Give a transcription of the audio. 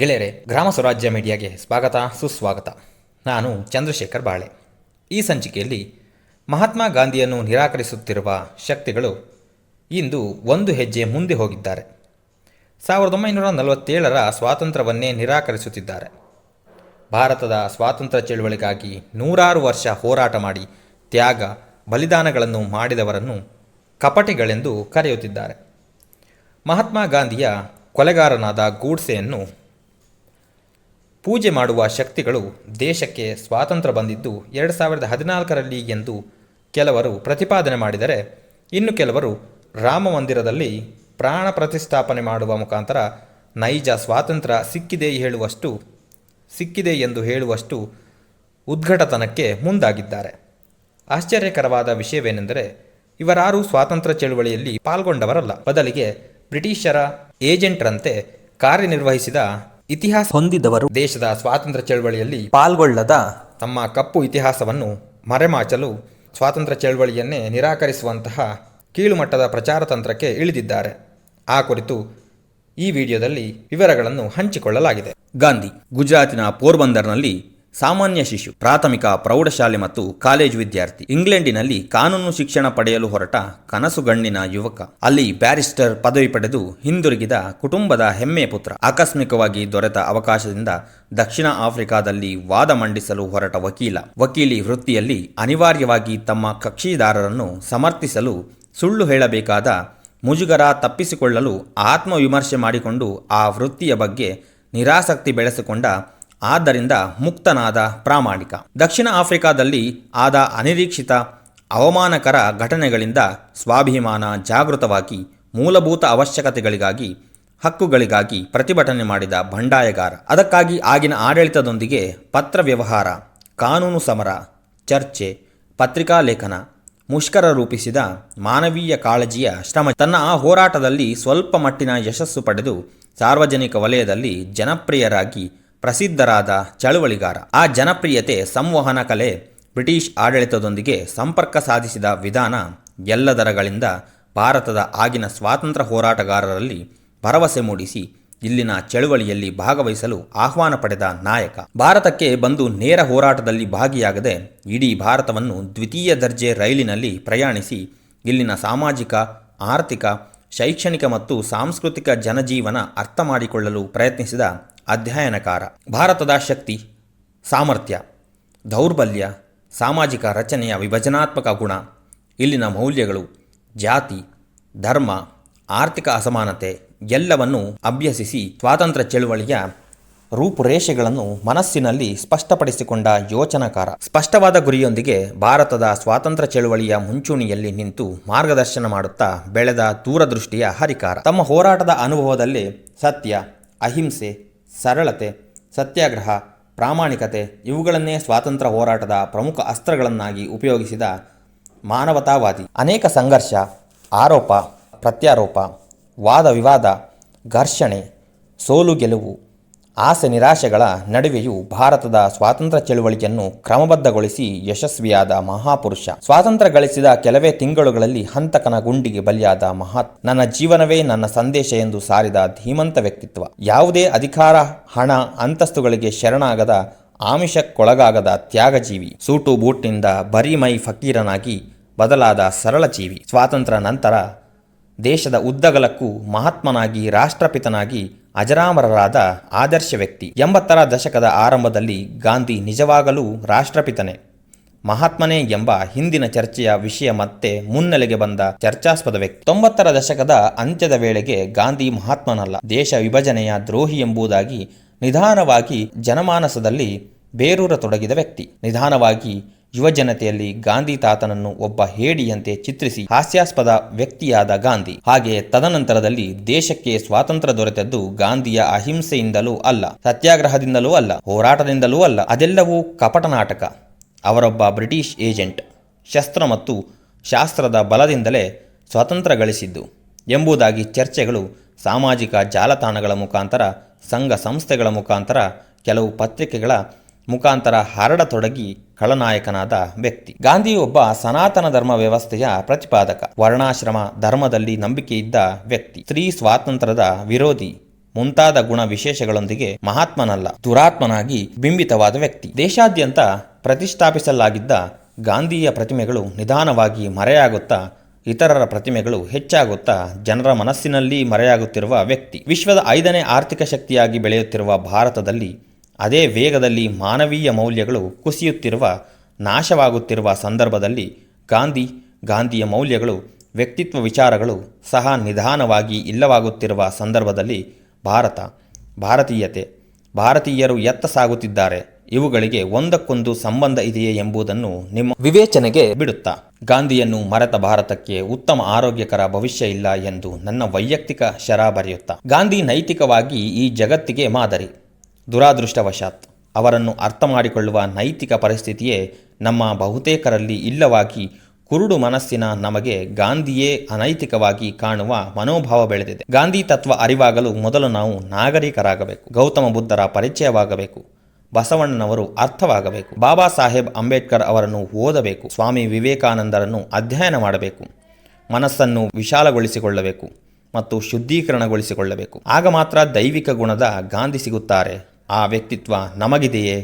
ಗೆಳೆಯರೆ, ಗ್ರಾಮ ಸ್ವರಾಜ್ಯ ಮೀಡಿಯಾಗೆ ಸ್ವಾಗತ, ಸುಸ್ವಾಗತ. ನಾನು ಚಂದ್ರಶೇಖರ್ ಬಾಳೆ. ಈ ಸಂಚಿಕೆಯಲ್ಲಿ ಮಹಾತ್ಮ ಗಾಂಧಿಯನ್ನು ನಿರಾಕರಿಸುತ್ತಿರುವ ಶಕ್ತಿಗಳು ಇಂದು ಒಂದು ಹೆಜ್ಜೆ ಮುಂದೆ ಹೋಗಿದ್ದಾರೆ. ಸಾವಿರದ ಒಂಬೈನೂರ ನಲವತ್ತೇಳರ ಸ್ವಾತಂತ್ರ್ಯವನ್ನೇ ನಿರಾಕರಿಸುತ್ತಿದ್ದಾರೆ. ಭಾರತದ ಸ್ವಾತಂತ್ರ್ಯ ಚಳುವಳಿಗಾಗಿ ನೂರಾರು ವರ್ಷ ಹೋರಾಟ ಮಾಡಿ ತ್ಯಾಗ, ಬಲಿದಾನಗಳನ್ನು ಮಾಡಿದವರನ್ನು ಕಪಟಿಗಳೆಂದು ಕರೆಯುತ್ತಿದ್ದಾರೆ. ಮಹಾತ್ಮ ಗಾಂಧಿಯ ಕೊಲೆಗಾರನಾದ ಗೂಡ್ಸೆಯನ್ನು ಪೂಜೆ ಮಾಡುವ ಶಕ್ತಿಗಳು ದೇಶಕ್ಕೆ ಸ್ವಾತಂತ್ರ್ಯ ಬಂದಿದ್ದು ಎರಡು ಸಾವಿರದ ಹದಿನಾಲ್ಕರಲ್ಲಿ ಎಂದು ಕೆಲವರು ಪ್ರತಿಪಾದನೆ ಮಾಡಿದರೆ, ಇನ್ನು ಕೆಲವರು ರಾಮ ಮಂದಿರದಲ್ಲಿ ಪ್ರಾಣ ಪ್ರತಿಷ್ಠಾಪನೆ ಮಾಡುವ ಮುಖಾಂತರ ನೈಜ ಸ್ವಾತಂತ್ರ್ಯ ಸಿಕ್ಕಿದೆ ಹೇಳುವಷ್ಟು, ಸಿಕ್ಕಿದೆ ಎಂದು ಹೇಳುವಷ್ಟು ಉದ್ಘಟತನಕ್ಕೆ ಮುಂದಾಗಿದ್ದಾರೆ. ಆಶ್ಚರ್ಯಕರವಾದ ವಿಷಯವೇನೆಂದರೆ, ಇವರಾರೂ ಸ್ವಾತಂತ್ರ್ಯ ಚಳುವಳಿಯಲ್ಲಿ ಪಾಲ್ಗೊಂಡವರಲ್ಲ. ಬದಲಿಗೆ ಬ್ರಿಟಿಷರ ಏಜೆಂಟ್ರಂತೆ ಕಾರ್ಯನಿರ್ವಹಿಸಿದ ಇತಿಹಾಸ ಹೊಂದಿದವರು ದೇಶದ ಸ್ವಾತಂತ್ರ್ಯ ಚಳವಳಿಯಲ್ಲಿ ಪಾಲ್ಗೊಳ್ಳದ ತಮ್ಮ ಕಪ್ಪು ಇತಿಹಾಸವನ್ನು ಮರೆಮಾಚಲು ಸ್ವಾತಂತ್ರ್ಯ ಚಳವಳಿಯನ್ನೇ ನಿರಾಕರಿಸುವಂತಹ ಕೀಳುಮಟ್ಟದ ಪ್ರಚಾರ ತಂತ್ರಕ್ಕೆ ಇಳಿದಿದ್ದಾರೆ. ಆ ಕುರಿತು ಈ ವಿಡಿಯೋದಲ್ಲಿ ವಿವರಗಳನ್ನು ಹಂಚಿಕೊಳ್ಳಲಾಗಿದೆ. ಗಾಂಧಿ, ಗುಜರಾತಿನ ಪೋರ್ಬಂದರ್ನಲ್ಲಿ ಸಾಮಾನ್ಯ ಶಿಶು, ಪ್ರಾಥಮಿಕ, ಪ್ರೌಢಶಾಲೆ ಮತ್ತು ಕಾಲೇಜು ವಿದ್ಯಾರ್ಥಿ. ಇಂಗ್ಲೆಂಡಿನಲ್ಲಿ ಕಾನೂನು ಶಿಕ್ಷಣ ಪಡೆಯಲು ಹೊರಟ ಕನಸುಗಣ್ಣಿನ ಯುವಕ. ಅಲ್ಲಿ ಬ್ಯಾರಿಸ್ಟರ್ ಪದವಿ ಪಡೆದು ಹಿಂದಿರುಗಿದ ಕುಟುಂಬದ ಹೆಮ್ಮೆಯ ಪುತ್ರ. ಆಕಸ್ಮಿಕವಾಗಿ ದೊರೆತ ಅವಕಾಶದಿಂದ ದಕ್ಷಿಣ ಆಫ್ರಿಕಾದಲ್ಲಿ ವಾದ ಮಂಡಿಸಲು ಹೊರಟ ವಕೀಲ. ವಕೀಲಿ ವೃತ್ತಿಯಲ್ಲಿ ಅನಿವಾರ್ಯವಾಗಿ ತಮ್ಮ ಕಕ್ಷಿದಾರರನ್ನು ಸಮರ್ಥಿಸಲು ಸುಳ್ಳು ಹೇಳಬೇಕಾದ ಮುಜುಗರ ತಪ್ಪಿಸಿಕೊಳ್ಳಲು ಆತ್ಮವಿಮರ್ಶೆ ಮಾಡಿಕೊಂಡು ಆ ವೃತ್ತಿಯ ಬಗ್ಗೆ ನಿರಾಸಕ್ತಿ ಬೆಳೆಸಿಕೊಂಡ ಆದ್ದರಿಂದ ಮುಕ್ತನಾದ ಪ್ರಾಮಾಣಿಕ. ದಕ್ಷಿಣ ಆಫ್ರಿಕಾದಲ್ಲಿ ಆದ ಅನಿರೀಕ್ಷಿತ, ಅವಮಾನಕರ ಘಟನೆಗಳಿಂದ ಸ್ವಾಭಿಮಾನ ಜಾಗೃತವಾಗಿ, ಮೂಲಭೂತ ಅವಶ್ಯಕತೆಗಳಿಗಾಗಿ, ಹಕ್ಕುಗಳಿಗಾಗಿ ಪ್ರತಿಭಟನೆ ಮಾಡಿದ ಬಂಡಾಯಗಾರ ಅದಕ್ಕಾಗಿ ಆಗಿನ ಆಡಳಿತದೊಂದಿಗೆ ಪತ್ರ ವ್ಯವಹಾರ, ಕಾನೂನು ಸಮರ, ಚರ್ಚೆ, ಪತ್ರಿಕಾ ಲೇಖನ, ಮುಷ್ಕರ ರೂಪಿಸಿದ ಮಾನವೀಯ ಕಾಳಜಿಯ ಶ್ರಮ. ತನ್ನ ಆ ಹೋರಾಟದಲ್ಲಿ ಸ್ವಲ್ಪ ಮಟ್ಟಿನ ಯಶಸ್ಸು ಪಡೆದು ಸಾರ್ವಜನಿಕ ವಲಯದಲ್ಲಿ ಜನಪ್ರಿಯರಾಗಿ ಪ್ರಸಿದ್ಧರಾದ ಚಳುವಳಿಗಾರ. ಆ ಜನಪ್ರಿಯತೆ ಸಂವಹನ ಕಲೆ ಬ್ರಿಟಿಷ್ ಆಡಳಿತದೊಂದಿಗೆ ಸಂಪರ್ಕ ಸಾಧಿಸಿದ ವಿಧಾನ ಎಲ್ಲದರಗಳಿಂದ ಭಾರತದ ಆಗಿನ ಸ್ವಾತಂತ್ರ್ಯ ಹೋರಾಟಗಾರರಲ್ಲಿ ಭರವಸೆ ಮೂಡಿಸಿ ಇಲ್ಲಿನ ಚಳುವಳಿಯಲ್ಲಿ ಭಾಗವಹಿಸಲು ಆಹ್ವಾನ ಪಡೆದ ನಾಯಕ. ಭಾರತಕ್ಕೆ ಬಂದು ನೇರ ಹೋರಾಟದಲ್ಲಿ ಭಾಗಿಯಾಗದೆ ಇಡೀ ಭಾರತವನ್ನು ದ್ವಿತೀಯ ದರ್ಜೆ ರೈಲಿನಲ್ಲಿ ಪ್ರಯಾಣಿಸಿ ಇಲ್ಲಿನ ಸಾಮಾಜಿಕ, ಆರ್ಥಿಕ, ಶೈಕ್ಷಣಿಕ ಮತ್ತು ಸಾಂಸ್ಕೃತಿಕ ಜನಜೀವನ ಅರ್ಥ ಮಾಡಿಕೊಳ್ಳಲು ಪ್ರಯತ್ನಿಸಿದ ಅಧ್ಯಯನಕಾರ. ಭಾರತದ ಶಕ್ತಿ, ಸಾಮರ್ಥ್ಯ, ದೌರ್ಬಲ್ಯ, ಸಾಮಾಜಿಕ ರಚನೆಯ ವಿಭಜನಾತ್ಮಕ ಗುಣ, ಇಲ್ಲಿನ ಮೌಲ್ಯಗಳು, ಜಾತಿ, ಧರ್ಮ, ಆರ್ಥಿಕ ಅಸಮಾನತೆ ಎಲ್ಲವನ್ನು ಅಭ್ಯಸಿಸಿ ಸ್ವಾತಂತ್ರ್ಯ ಚಳುವಳಿಯ ರೂಪುರೇಷೆಗಳನ್ನು ಮನಸ್ಸಿನಲ್ಲಿ ಸ್ಪಷ್ಟಪಡಿಸಿಕೊಂಡ ಯೋಚನಾಕಾರ. ಸ್ಪಷ್ಟವಾದ ಗುರಿಯೊಂದಿಗೆ ಭಾರತದ ಸ್ವಾತಂತ್ರ್ಯ ಚಳುವಳಿಯ ಮುಂಚೂಣಿಯಲ್ಲಿ ನಿಂತು ಮಾರ್ಗದರ್ಶನ ಮಾಡುತ್ತಾ ಬೆಳೆದ ದೂರದೃಷ್ಟಿಯ ಹರಿಕಾರ. ತಮ್ಮ ಹೋರಾಟದ ಅನುಭವದಲ್ಲಿ ಸತ್ಯ, ಅಹಿಂಸೆ ಸರಳತೆ, ಸತ್ಯಾಗ್ರಹ, ಪ್ರಾಮಾಣಿಕತೆ ಇವುಗಳನ್ನೇ ಸ್ವಾತಂತ್ರ್ಯ ಹೋರಾಟದ ಪ್ರಮುಖ ಅಸ್ತ್ರಗಳನ್ನಾಗಿ ಉಪಯೋಗಿಸಿದ ಮಾನವತಾವಾದಿ. ಅನೇಕ ಸಂಘರ್ಷ, ಆರೋಪ, ಪ್ರತ್ಯಾರೋಪ ವಾದ ವಿವಾದ ಘರ್ಷಣೆ, ಸೋಲು ಗೆಲುವು ಆಸೆ ನಿರಾಶೆಗಳ ನಡುವೆಯೂ ಭಾರತದ ಸ್ವಾತಂತ್ರ್ಯ ಚಳುವಳಿಯನ್ನು ಕ್ರಮಬದ್ಧಗೊಳಿಸಿ ಯಶಸ್ವಿಯಾದ ಮಹಾಪುರುಷ. ಸ್ವಾತಂತ್ರ್ಯ ಗಳಿಸಿದ ಕೆಲವೇ ತಿಂಗಳುಗಳಲ್ಲಿ ಹಂತಕನ ಗುಂಡಿಗೆ ಬಲಿಯಾದ ಮಹತ್. ನನ್ನ ಜೀವನವೇ ನನ್ನ ಸಂದೇಶ ಎಂದು ಸಾರಿದ ಧೀಮಂತ ವ್ಯಕ್ತಿತ್ವ. ಯಾವುದೇ ಅಧಿಕಾರ, ಹಣ, ಅಂತಸ್ತುಗಳಿಗೆ ಶರಣಾಗದ, ಆಮಿಷಕ್ಕೊಳಗಾಗದ ತ್ಯಾಗಜೀವಿ. ಸೂಟು ಬೂಟ್ನಿಂದ ಬರೀ ಮೈ ಫಕೀರನಾಗಿ ಬದಲಾದ ಸರಳ ಜೀವಿ. ಸ್ವಾತಂತ್ರ್ಯ ನಂತರ ದೇಶದ ಉದ್ದಗಲಕ್ಕೂ ಮಹಾತ್ಮನಾಗಿ, ರಾಷ್ಟ್ರಪಿತನಾಗಿ ಅಜರಾಮರರಾದ ಆದರ್ಶ ವ್ಯಕ್ತಿ. ಎಂಬತ್ತರ ದಶಕದ ಆರಂಭದಲ್ಲಿ ಗಾಂಧಿ ನಿಜವಾಗಲೂ ರಾಷ್ಟ್ರಪಿತನೇ. ಮಹಾತ್ಮನೇ ಎಂಬ ಹಿಂದಿನ ಚರ್ಚೆಯ ವಿಷಯ ಮತ್ತೆ ಮುನ್ನೆಲೆಗೆ ಬಂದ ಚರ್ಚಾಸ್ಪದ ವ್ಯಕ್ತಿ. ತೊಂಬತ್ತರ ದಶಕದ ಅಂತ್ಯದ ವೇಳೆಗೆ ಗಾಂಧಿ ಮಹಾತ್ಮನಲ್ಲ. ದೇಶ ವಿಭಜನೆಯ ದ್ರೋಹಿ ಎಂಬುದಾಗಿ ನಿಧಾನವಾಗಿ ಜನಮಾನಸದಲ್ಲಿ ಬೇರೂರ ತೊಡಗಿದ ವ್ಯಕ್ತಿ. ನಿಧಾನವಾಗಿ ಯುವಜನತೆಯಲ್ಲಿ ಗಾಂಧಿ ತಾತನನ್ನು ಒಬ್ಬ ಹೇಡಿಯಂತೆ ಚಿತ್ರಿಸಿ ಹಾಸ್ಯಾಸ್ಪದ ವ್ಯಕ್ತಿಯಾದ ಗಾಂಧಿ. ಹಾಗೆ ತದನಂತರದಲ್ಲಿ ದೇಶಕ್ಕೆ ಸ್ವಾತಂತ್ರ್ಯ ದೊರೆತದ್ದು ಗಾಂಧಿಯ ಅಹಿಂಸೆಯಿಂದಲೂ ಅಲ್ಲ, ಸತ್ಯಾಗ್ರಹದಿಂದಲೂ ಅಲ್ಲ, ಹೋರಾಟದಿಂದಲೂ ಅಲ್ಲ, ಅದೆಲ್ಲವೂ ಕಪಟ ನಾಟಕ. ಅವರೊಬ್ಬ ಬ್ರಿಟಿಷ್ ಏಜೆಂಟ್, ಶಸ್ತ್ರ ಮತ್ತು ಶಾಸ್ತ್ರದ ಬಲದಿಂದಲೇ ಸ್ವಾತಂತ್ರ್ಯ ಗಳಿಸಿದ್ದು ಎಂಬುದಾಗಿ ಚರ್ಚೆಗಳು ಸಾಮಾಜಿಕ ಜಾಲತಾಣಗಳ ಮುಖಾಂತರ, ಸಂಘ ಸಂಸ್ಥೆಗಳ ಮುಖಾಂತರ, ಕೆಲವು ಪತ್ರಿಕೆಗಳ ಮುಖಾಂತರ ಹರಡತೊಡಗಿ ಖಳನಾಯಕನಾದ ವ್ಯಕ್ತಿ. ಗಾಂಧಿ ಒಬ್ಬ ಸನಾತನ ಧರ್ಮ ವ್ಯವಸ್ಥೆಯ ಪ್ರತಿಪಾದಕ. ವರ್ಣಾಶ್ರಮ ಧರ್ಮದಲ್ಲಿ ನಂಬಿಕೆಯಿದ್ದ ವ್ಯಕ್ತಿ. ಸ್ತ್ರೀ ಸ್ವಾತಂತ್ರ್ಯದ ವಿರೋಧಿ. ಮುಂತಾದ ಗುಣ ವಿಶೇಷಗಳೊಂದಿಗೆ ಮಹಾತ್ಮನಲ್ಲ. ದುರಾತ್ಮನಾಗಿ ಬಿಂಬಿತವಾದ ವ್ಯಕ್ತಿ. ದೇಶಾದ್ಯಂತ ಪ್ರತಿಷ್ಠಾಪಿಸಲಾಗಿದ್ದ ಗಾಂಧಿಯ ಪ್ರತಿಮೆಗಳು ನಿಧಾನವಾಗಿ ಮರೆಯಾಗುತ್ತಾ, ಇತರರ ಪ್ರತಿಮೆಗಳು ಹೆಚ್ಚಾಗುತ್ತಾ, ಜನರ ಮನಸ್ಸಿನಲ್ಲಿ ಮರೆಯಾಗುತ್ತಿರುವ ವ್ಯಕ್ತಿ. ವಿಶ್ವದ ಐದನೇ ಆರ್ಥಿಕ ಶಕ್ತಿಯಾಗಿ ಬೆಳೆಯುತ್ತಿರುವ ಭಾರತದಲ್ಲಿ ಅದೇ ವೇಗದಲ್ಲಿ ಮಾನವೀಯ ಮೌಲ್ಯಗಳು ಕುಸಿಯುತ್ತಿರುವ, ನಾಶವಾಗುತ್ತಿರುವ ಸಂದರ್ಭದಲ್ಲಿ ಗಾಂಧಿ, ಗಾಂಧಿಯ ಮೌಲ್ಯಗಳು, ವ್ಯಕ್ತಿತ್ವ ವಿಚಾರಗಳು ಸಹ ನಿಧಾನವಾಗಿ ಇಲ್ಲವಾಗುತ್ತಿರುವ ಸಂದರ್ಭದಲ್ಲಿ ಭಾರತ, ಭಾರತೀಯತೆ, ಭಾರತೀಯರು ಎತ್ತ ಸಾಗುತ್ತಿದ್ದಾರೆ. ಇವುಗಳಿಗೆ ಒಂದಕ್ಕೊಂದು ಸಂಬಂಧ ಇದೆಯೇ ಎಂಬುದನ್ನು ನಿಮ್ಮ ವಿವೇಚನೆಗೆ ಬಿಡುತ್ತಾ. ಗಾಂಧಿಯನ್ನು ಮರೆತ ಭಾರತಕ್ಕೆ ಉತ್ತಮ ಆರೋಗ್ಯಕರ ಭವಿಷ್ಯ ಇಲ್ಲ ಎಂದು ನನ್ನ ವೈಯಕ್ತಿಕ ಶರ ಬರೆಯುತ್ತಾ. ಗಾಂಧಿ ನೈತಿಕವಾಗಿ ಈ ಜಗತ್ತಿಗೆ ಮಾದರಿ. ದುರಾದೃಷ್ಟವಶಾತ್ ಅವರನ್ನು ಅರ್ಥ ಮಾಡಿಕೊಳ್ಳುವ ನೈತಿಕ ಪರಿಸ್ಥಿತಿಯೇ ನಮ್ಮ ಬಹುತೇಕರಲ್ಲಿ ಇಲ್ಲವಾಗಿ ಕುರುಡು ಮನಸ್ಸಿನ ನಮಗೆ ಗಾಂಧಿಯೇ ಅನೈತಿಕವಾಗಿ ಕಾಣುವ ಮನೋಭಾವ ಬೆಳೆದಿದೆ. ಗಾಂಧಿ ತತ್ವ ಅರಿವಾಗಲು ಮೊದಲು ನಾವು ನಾಗರಿಕರಾಗಬೇಕು. ಗೌತಮ ಬುದ್ಧರ ಪರಿಚಯವಾಗಬೇಕು. ಬಸವಣ್ಣನವರು ಅರ್ಥವಾಗಬೇಕು. ಬಾಬಾ ಸಾಹೇಬ್ ಅಂಬೇಡ್ಕರ್ ಅವರನ್ನು ಓದಬೇಕು. ಸ್ವಾಮಿ ವಿವೇಕಾನಂದರನ್ನು ಅಧ್ಯಯನ ಮಾಡಬೇಕು. ಮನಸ್ಸನ್ನು ವಿಶಾಲಗೊಳಿಸಿಕೊಳ್ಳಬೇಕು ಮತ್ತು ಶುದ್ಧೀಕರಣಗೊಳಿಸಿಕೊಳ್ಳಬೇಕು. ಆಗ ಮಾತ್ರ ದೈವಿಕ ಗುಣದ ಗಾಂಧಿ ಸಿಗುತ್ತಾರೆ. ಆ ವ್ಯಕ್ತಿತ್ವ ನಮಗಿದೆಯೇ?